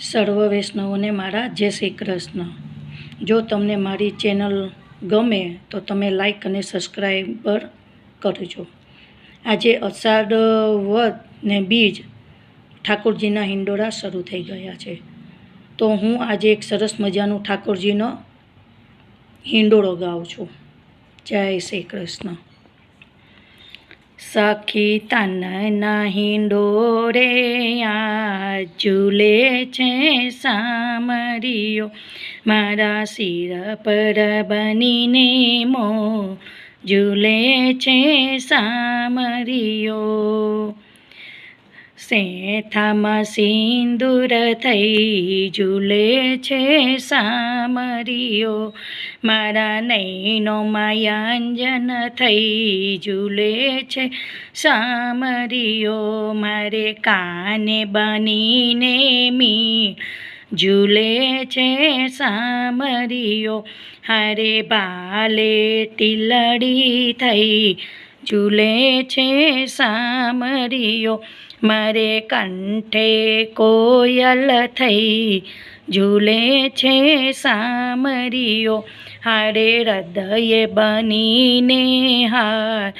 સર્વ વૈષ્ણવોને મારા જય શ્રી કૃષ્ણ. જો તમને મારી ચેનલ ગમે તો તમે લાઈક અને સબસ્ક્રાઈબર કરજો. આજે અષાઢ વધ ને બીજ ઠાકોરજીના હિંડોળા શરૂ થઈ ગયા છે. તો હું આજે એક સરસ મજાનું ઠાકોરજીનો હિંડોળો ગાઉં છું. જય શ્રી કૃષ્ણ. સખી નહીં હિંડોરે આ ઝૂલે છે સામરિયો મારા શિર પર બનીને મો ઝૂલે છે સામરિયો શેથામાં સિંદૂર થઈ ઝૂલે છે સામરિયો મારા નૈનો માયાંજન થઈ ઝૂલે છે સામરિયો મારે કાને બનીને મી ઝૂલે છે સામરિયો હારે બાલે ટીલડી થઈ ઝૂલે છે સામરિયો મારે કંઠે કોયલ થઈ. ઝૂલે છે સામરિયો હારે હૃદય બનીને હાર.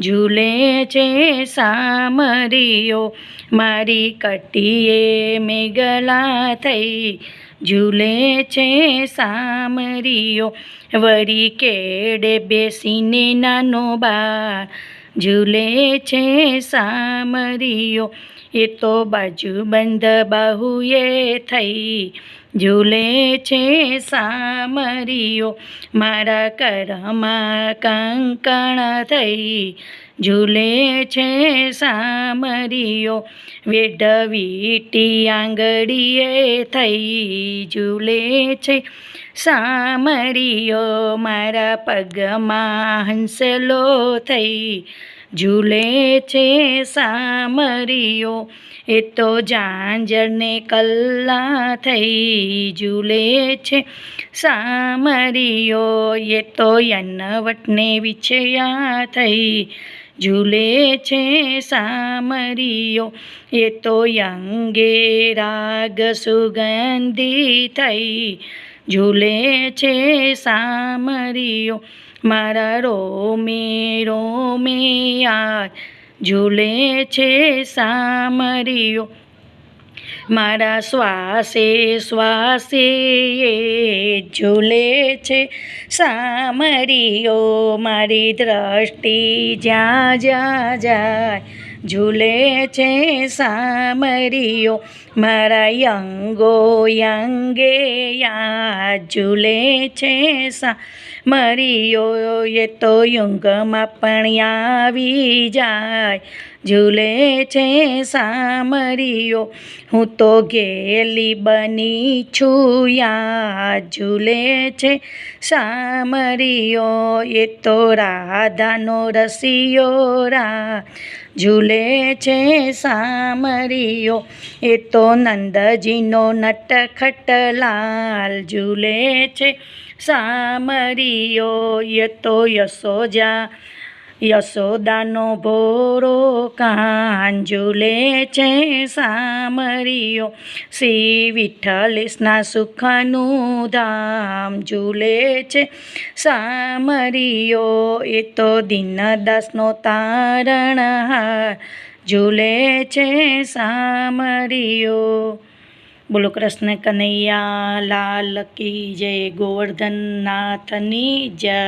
ઝૂલે છે સામરિયો મારી કટીએ મેઘલા થઈ. ઝૂલે છે સામરીઓ, વરી કેડે બેસીને નાનો બાર. ઝૂલે છે સામરીઓ, એ તો બાજુ બંધ બાહુએ થઈ. ઝૂલે છે સામરીઓ, મારા કરમાં કંકણ થઈ. ઝૂલે છે સામરીઓ વેઢવીટી આંગળીએ થઈ ઝૂલે છે સામરીઓ, મારા પગમાં હંસલો થઈ ઝૂલે છે સામરીઓ, એ તો ઝાંઝરને કલ્લા થઈ ઝૂલે છે સામરીઓ, એ તો યનવટને વિછયા થઈ ઝૂલે છે સામરિયો એ તો યંગે રાગ સુગંધી થઈ. ઝૂલે છે સામરિયો મારા રોમે રોમે યાર ઝૂલે છે સામરિયો મારા શ્વાસે શ્વાસે ઝૂલે છે. સામરીઓ મારી દ્રષ્ટિ જ્યાં જ્યાં જાય, ઝૂલે છે. સામરીઓ મારા યંગો યંગે યા ઝૂલે છે. સા મરિયો એ તો યુંગમાં પણ આવી જાય. ઝૂલે છે સામરિયો, હું તો ગેલી બની છું યા. ઝૂલે છે સામરિયો, એ તો રાધાનો રસિયો રા. ઝૂલે છે સામરિયો, એ તો નંદજીનો નટખટ લાલ. ઝૂલે છે સામરિયો યતો યશોજા, યશોદાનો ભોરો કાન ઝૂલે છે સામરિયો શ્રી વિઠ્ઠલેશના સુખનું ધામ ઝૂલે છે સામરિયો એ તો દીનદાસનો તારણહાર ઝૂલે છે સામરિયો બોલો કૃષ્ણ કનૈયા લાલ કી જય ગોવર્ધન નાથની જય.